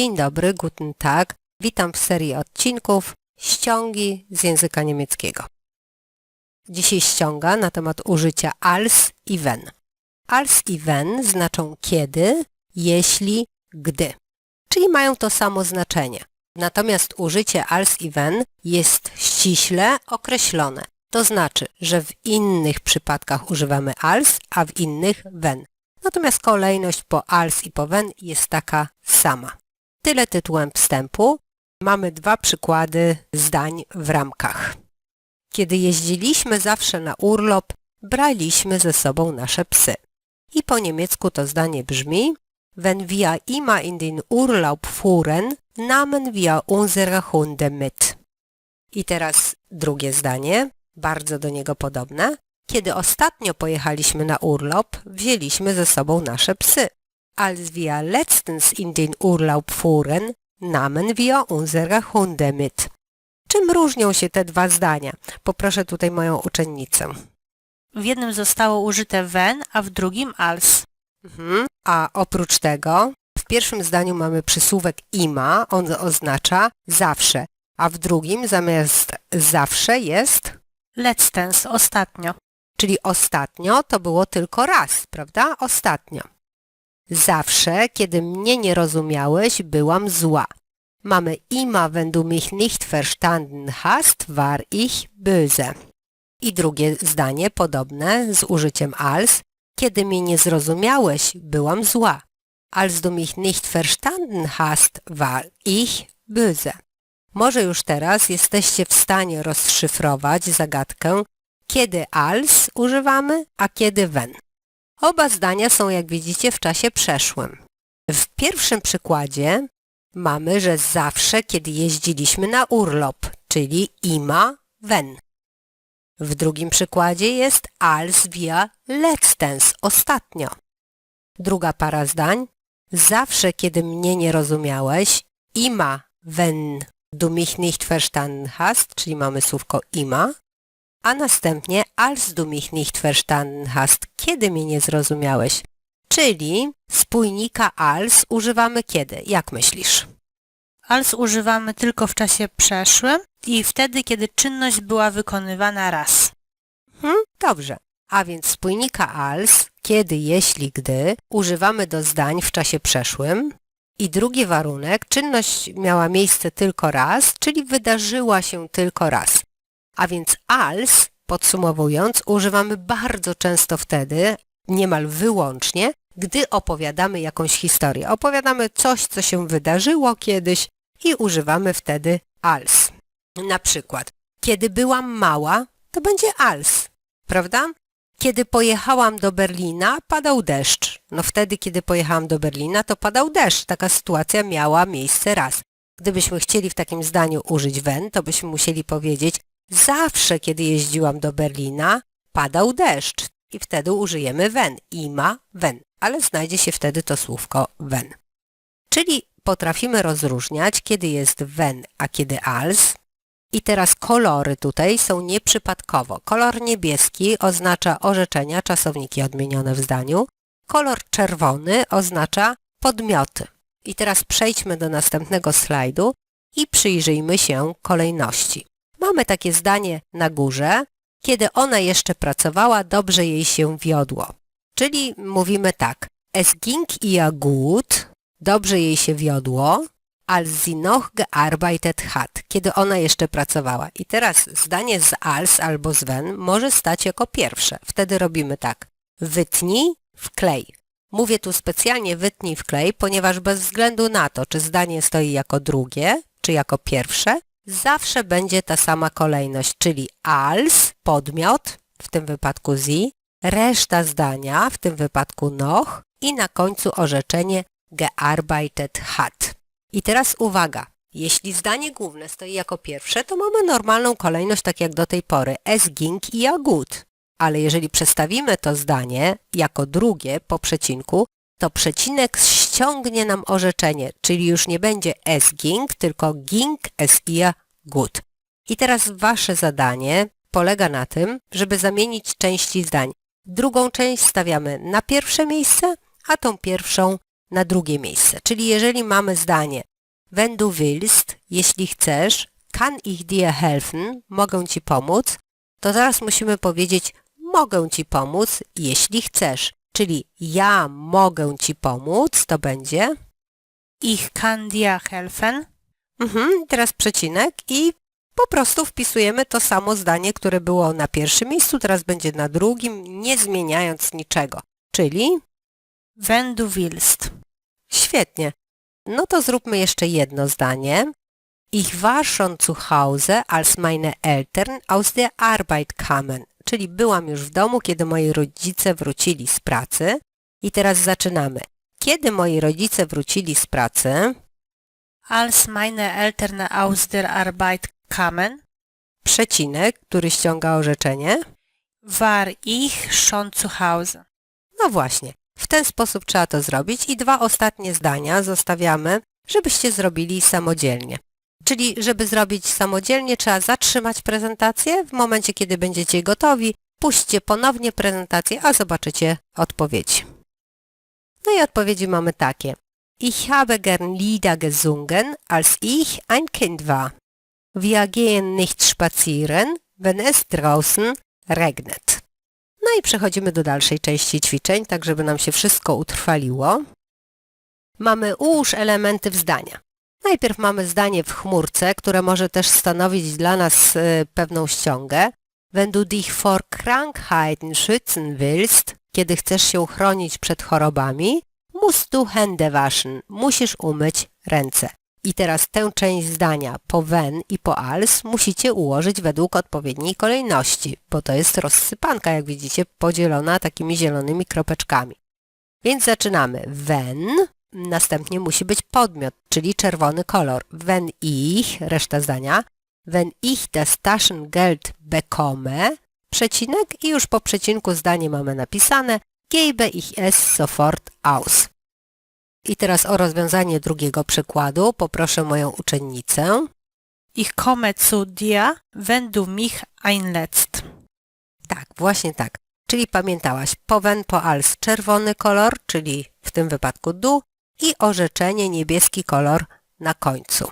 Dzień dobry, guten Tag. Witam w serii odcinków ściągi z języka niemieckiego. Dzisiaj ściąga na temat użycia als i wenn. Als i wenn znaczą kiedy, jeśli, gdy. Czyli mają to samo znaczenie. Natomiast użycie als i wenn jest ściśle określone. To znaczy, że w innych przypadkach używamy als, a w innych wenn. Natomiast kolejność po als i po wenn jest taka sama. Tyle tytułem wstępu. Mamy dwa przykłady zdań w ramkach. Kiedy jeździliśmy zawsze na urlop, braliśmy ze sobą nasze psy. I po niemiecku to zdanie brzmi Wenn wir immer in den Urlaub fuhren, nahmen wir unsere Hunde mit. I teraz drugie zdanie, bardzo do niego podobne. Kiedy ostatnio pojechaliśmy na urlop, wzięliśmy ze sobą nasze psy. Als wir letztens in den Urlaub fuhren, nahmen wir unsere Hunde mit. Czym różnią się te dwa zdania? Poproszę tutaj moją uczennicę. W jednym zostało użyte wenn, a w drugim als. Mhm. A oprócz tego w pierwszym zdaniu mamy przysłówek ima, on oznacza zawsze, a w drugim zamiast zawsze jest, Letztens, ostatnio. czyli ostatnio to było tylko raz, prawda? Ostatnio. Zawsze, kiedy mnie nie rozumiałeś, byłam zła. Mamy ima, wenn du mich nicht verstanden hast, war ich böse. I drugie zdanie podobne z użyciem als. Kiedy mnie nie zrozumiałeś, byłam zła. Als du mich nicht verstanden hast, war ich böse. Może już teraz jesteście w stanie rozszyfrować zagadkę, kiedy als używamy, a kiedy when. Oba zdania są, jak widzicie, w czasie przeszłym. W pierwszym przykładzie mamy, że zawsze, kiedy jeździliśmy na urlop, czyli ima, when. W drugim przykładzie jest als wir letztens, ostatnio. Druga para zdań. Zawsze, kiedy mnie nie rozumiałeś, ima, wenn du mich nicht verstanden hast, czyli mamy słówko ima, a następnie als du mich nicht verstanden hast, kiedy mnie nie zrozumiałeś. Czyli spójnika als używamy kiedy? Jak myślisz? Als używamy tylko w czasie przeszłym i wtedy, kiedy czynność była wykonywana raz. Hmm? Dobrze. A więc spójnika als, kiedy, jeśli, gdy, używamy do zdań w czasie przeszłym. I drugi warunek, czynność miała miejsce tylko raz, czyli wydarzyła się tylko raz. A więc als, podsumowując, używamy bardzo często wtedy, niemal wyłącznie, gdy opowiadamy jakąś historię. Opowiadamy coś, co się wydarzyło kiedyś i używamy wtedy als. Na przykład, kiedy byłam mała, to będzie als, prawda? Kiedy pojechałam do Berlina, padał deszcz. No wtedy, kiedy pojechałam do Berlina, to padał deszcz. Taka sytuacja miała miejsce raz. Gdybyśmy chcieli w takim zdaniu użyć when, to byśmy musieli powiedzieć zawsze, kiedy jeździłam do Berlina, padał deszcz. I wtedy użyjemy when. Ima, when. Ale znajdzie się wtedy to słówko when. Czyli potrafimy rozróżniać, kiedy jest when, a kiedy als. I teraz kolory tutaj są nieprzypadkowo. Kolor niebieski oznacza orzeczenia, czasowniki odmienione w zdaniu. Kolor czerwony oznacza podmioty. I teraz przejdźmy do następnego slajdu i przyjrzyjmy się kolejności. Mamy takie zdanie na górze. Kiedy ona jeszcze pracowała, dobrze jej się wiodło. Czyli mówimy tak. Es ging ihr gut, dobrze jej się wiodło, als sie noch gearbeitet hat, kiedy ona jeszcze pracowała. I teraz zdanie z als albo z wenn może stać jako pierwsze. Wtedy robimy tak. Wytnij, wklej. Mówię tu specjalnie wytnij, wklej, ponieważ bez względu na to, czy zdanie stoi jako drugie, czy jako pierwsze, zawsze będzie ta sama kolejność, czyli als, podmiot, w tym wypadku sie, reszta zdania, w tym wypadku noch i na końcu orzeczenie gearbeitet hat. I teraz uwaga, jeśli zdanie główne stoi jako pierwsze, to mamy normalną kolejność tak jak do tej pory, es ging i ja gut. Ale jeżeli przestawimy to zdanie jako drugie po przecinku, to przecinek ściągnie nam orzeczenie, czyli już nie będzie es ging, tylko ging es ihr gut. I teraz wasze zadanie polega na tym, żeby zamienić części zdań. Drugą część stawiamy na pierwsze miejsce, a tą pierwszą na drugie miejsce. Czyli jeżeli mamy zdanie Wenn du willst, jeśli chcesz, kann ich dir helfen, mogę ci pomóc, to teraz musimy powiedzieć mogę ci pomóc, jeśli chcesz. Czyli ja mogę ci pomóc, to będzie Ich kann dir helfen. mhm, teraz przecinek i po prostu wpisujemy to samo zdanie, które było na pierwszym miejscu, teraz będzie na drugim, nie zmieniając niczego. Czyli Wenn du willst. Świetnie. No to zróbmy jeszcze jedno zdanie. Ich war schon zu Hause, als meine Eltern aus der Arbeit kamen. Czyli byłam już w domu, kiedy moi rodzice wrócili z pracy. I teraz zaczynamy. Kiedy moi rodzice wrócili z pracy, Als meine Eltern aus der Arbeit kamen, przecinek, który ściąga orzeczenie. war ich schon zu Hause. No właśnie, w ten sposób trzeba to zrobić i dwa ostatnie zdania zostawiamy, żebyście zrobili samodzielnie. Czyli, żeby zrobić samodzielnie, trzeba zatrzymać prezentację. W momencie, kiedy będziecie gotowi, puśćcie ponownie prezentację, a zobaczycie odpowiedzi. No i odpowiedzi mamy takie. Ich habe gern Lieder gesungen, als ich ein Kind war. Wir gehen nicht spazieren, wenn es draußen regnet. No i przechodzimy do dalszej części ćwiczeń, tak żeby nam się wszystko utrwaliło. Mamy ułóż elementy w zdania. Najpierw mamy zdanie w chmurce, które może też stanowić dla nas e, pewną ściągę. Wenn du dich vor Krankheiten schützen willst, kiedy chcesz się chronić przed chorobami, musst du Hände waschen, musisz umyć ręce. I teraz tę część zdania po wenn i po als musicie ułożyć według odpowiedniej kolejności, bo to jest rozsypanka, jak widzicie, podzielona takimi zielonymi kropeczkami. Więc zaczynamy. Wenn, następnie musi być podmiot, czyli czerwony kolor. Wenn ich, reszta zdania. Wenn ich das Taschengeld bekomme, przecinek i już po przecinku zdanie mamy napisane gebe ich es sofort aus. I teraz o rozwiązanie drugiego przykładu poproszę moją uczennicę. Ich komme zu dir, wenn du mich einlädst. Tak, właśnie tak. Czyli pamiętałaś powen po als czerwony kolor, czyli w tym wypadku du i orzeczenie niebieski kolor na końcu.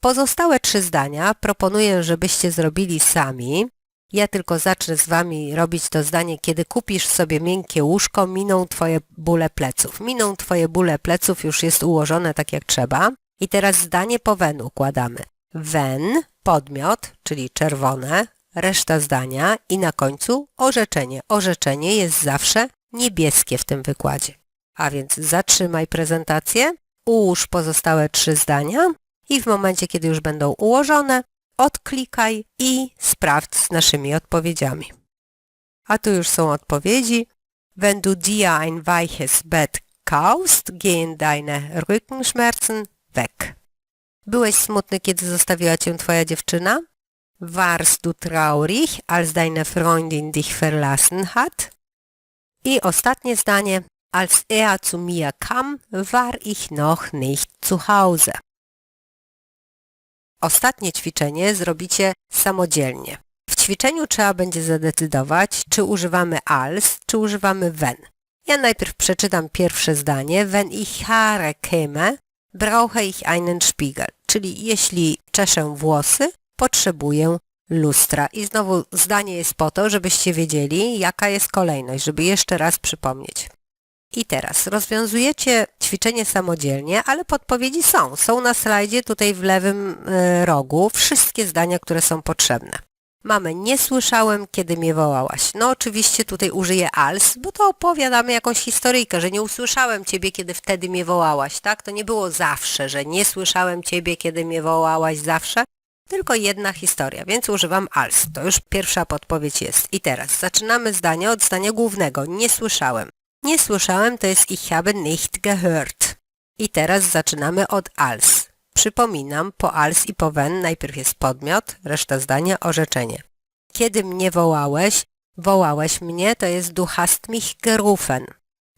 Pozostałe trzy zdania proponuję, żebyście zrobili sami. Ja tylko zacznę z Wami robić to zdanie, kiedy kupisz sobie miękkie łóżko, miną Twoje bóle pleców. Miną Twoje bóle pleców, już jest ułożone tak jak trzeba. I teraz zdanie po wen układamy. Wen, podmiot, czyli czerwone, reszta zdania i na końcu orzeczenie. Orzeczenie jest zawsze niebieskie w tym wykładzie. A więc zatrzymaj prezentację, ułóż pozostałe trzy zdania i w momencie, kiedy już będą ułożone, odklikaj i sprawdź z naszymi odpowiedziami. A tu już są odpowiedzi. Wenn du dir ein weiches Bett kaufst, gehen deine Rückenschmerzen weg. Byłeś smutny, kiedy zostawiła cię twoja dziewczyna? Warst du traurig, als deine Freundin dich verlassen hat? I ostatnie zdanie. Als er zu mir kam, war ich noch nicht zu Hause. Ostatnie ćwiczenie zrobicie samodzielnie. W ćwiczeniu trzeba będzie zadecydować, czy używamy als, czy używamy wenn. Ja najpierw przeczytam pierwsze zdanie. Wenn ich Haare käme, brauche ich einen Spiegel. Czyli jeśli czeszę włosy, potrzebuję lustra. I znowu zdanie jest po to, żebyście wiedzieli, jaka jest kolejność, żeby jeszcze raz przypomnieć. I teraz rozwiązujecie ćwiczenie samodzielnie, ale podpowiedzi są. Są na slajdzie tutaj w lewym e, rogu wszystkie zdania, które są potrzebne. Mamy nie słyszałem, kiedy mnie wołałaś. No oczywiście tutaj użyję als, bo to opowiadamy jakąś historyjkę, że nie usłyszałem ciebie, kiedy wtedy mnie wołałaś, tak? To nie było zawsze, że nie słyszałem ciebie, kiedy mnie wołałaś zawsze, tylko jedna historia, więc używam als. To już pierwsza podpowiedź jest. I teraz zaczynamy zdanie od zdania głównego. Nie słyszałem. Nie słyszałem to jest ich habe nicht gehört. I teraz zaczynamy od als. Przypominam, po als i po wenn najpierw jest podmiot, reszta zdania orzeczenie. Kiedy mnie wołałeś, wołałeś mnie, to jest du hast mich gerufen.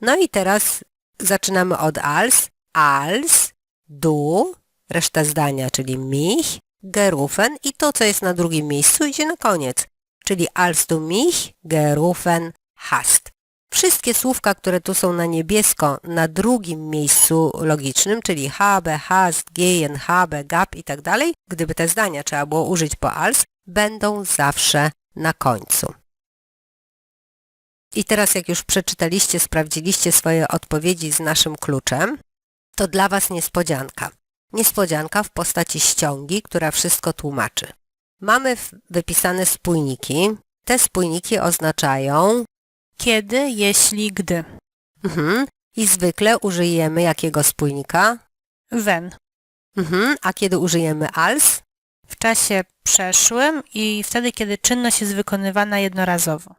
No i teraz zaczynamy od als, als, du, reszta zdania, czyli mich, gerufen i to, co jest na drugim miejscu, idzie na koniec, czyli als du mich gerufen hast. Wszystkie słówka, które tu są na niebiesko na drugim miejscu logicznym, czyli habe, hast, gehen, habe, gab i tak dalej, gdyby te zdania trzeba było użyć po als, będą zawsze na końcu. I teraz jak już przeczytaliście, sprawdziliście swoje odpowiedzi z naszym kluczem, to dla Was niespodzianka. Niespodzianka w postaci ściągi, która wszystko tłumaczy. Mamy wypisane spójniki. Te spójniki oznaczają Kiedy, jeśli, gdy. mhm, i zwykle użyjemy jakiego spójnika? When. Mhm, a kiedy użyjemy als? W czasie przeszłym i wtedy, kiedy czynność jest wykonywana jednorazowo.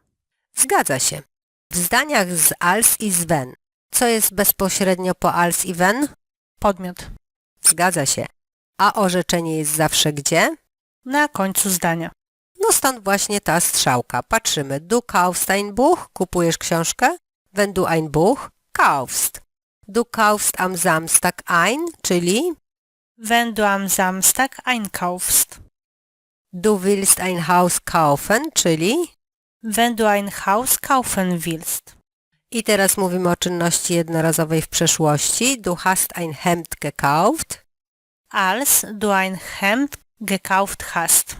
Zgadza się. W zdaniach z als i z when. Co jest bezpośrednio po als i when? Podmiot. Zgadza się. A orzeczenie jest zawsze gdzie? Na końcu zdania. No stąd właśnie ta strzałka. Patrzymy. Du kaufst ein Buch? Kupujesz książkę? Wenn du ein Buch kaufst. Du kaufst am Samstag ein, czyli Wenn du am Samstag einkaufst. du willst ein Haus kaufen, czyli Wenn du ein Haus kaufen willst. i teraz mówimy o czynności jednorazowej w przeszłości. Du hast ein Hemd gekauft. Als du ein Hemd gekauft hast.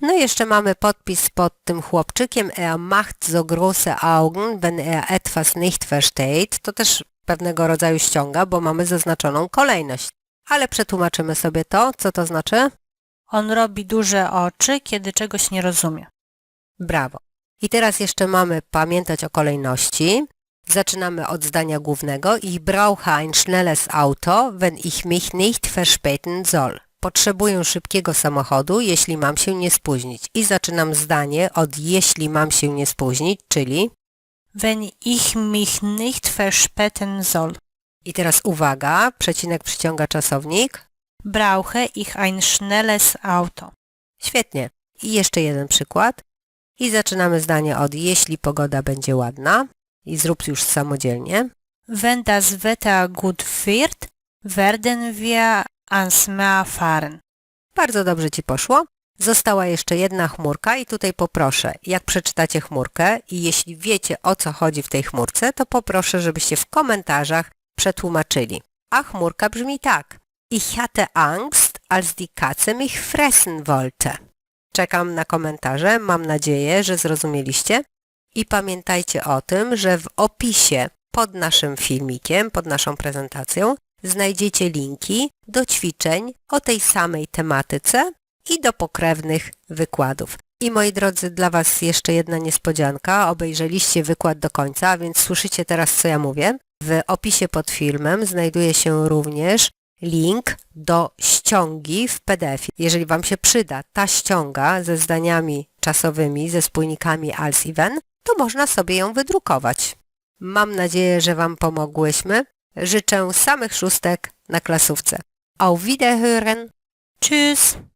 No i jeszcze mamy podpis pod tym chłopczykiem. Er macht so große Augen, wenn er etwas nicht versteht. To też pewnego rodzaju ściąga, bo mamy zaznaczoną kolejność. Ale przetłumaczymy sobie to. Co to znaczy? On robi duże oczy, kiedy czegoś nie rozumie. Brawo. I teraz jeszcze mamy pamiętać o kolejności. Zaczynamy od zdania głównego. Ich brauche ein schnelles Auto, wenn ich mich nicht verspäten soll. Potrzebuję szybkiego samochodu, jeśli mam się nie spóźnić. I zaczynam zdanie od jeśli mam się nie spóźnić, czyli Wenn ich mich nicht verspäten soll. i teraz uwaga, przecinek przyciąga czasownik. Brauche ich ein schnelles Auto. Świetnie. I jeszcze jeden przykład. I zaczynamy zdanie od jeśli pogoda będzie ładna. I zrób już samodzielnie. Wenn das Wetter gut wird, werden wir ans. Bardzo dobrze Ci poszło. Została jeszcze jedna chmurka i tutaj poproszę, jak przeczytacie chmurkę i jeśli wiecie o co chodzi w tej chmurce, to poproszę, żebyście w komentarzach przetłumaczyli. A chmurka brzmi tak. Ich hatte Angst, als die Katze mich fressen wollte. Czekam na komentarze, mam nadzieję, że zrozumieliście. I pamiętajcie o tym, że w opisie pod naszym filmikiem, pod naszą prezentacją znajdziecie linki do ćwiczeń o tej samej tematyce i do pokrewnych wykładów. I moi drodzy, dla Was jeszcze jedna niespodzianka. Obejrzeliście wykład do końca, więc słyszycie teraz, co ja mówię. W opisie pod filmem znajduje się również link do ściągi w PDF. Jeżeli Wam się przyda ta ściąga ze zdaniami czasowymi, ze spójnikami als wenn, to można sobie ją wydrukować. Mam nadzieję, że Wam pomogłyśmy. Życzę samych szóstek na klasówce. Auf Wiederhören! Tschüss!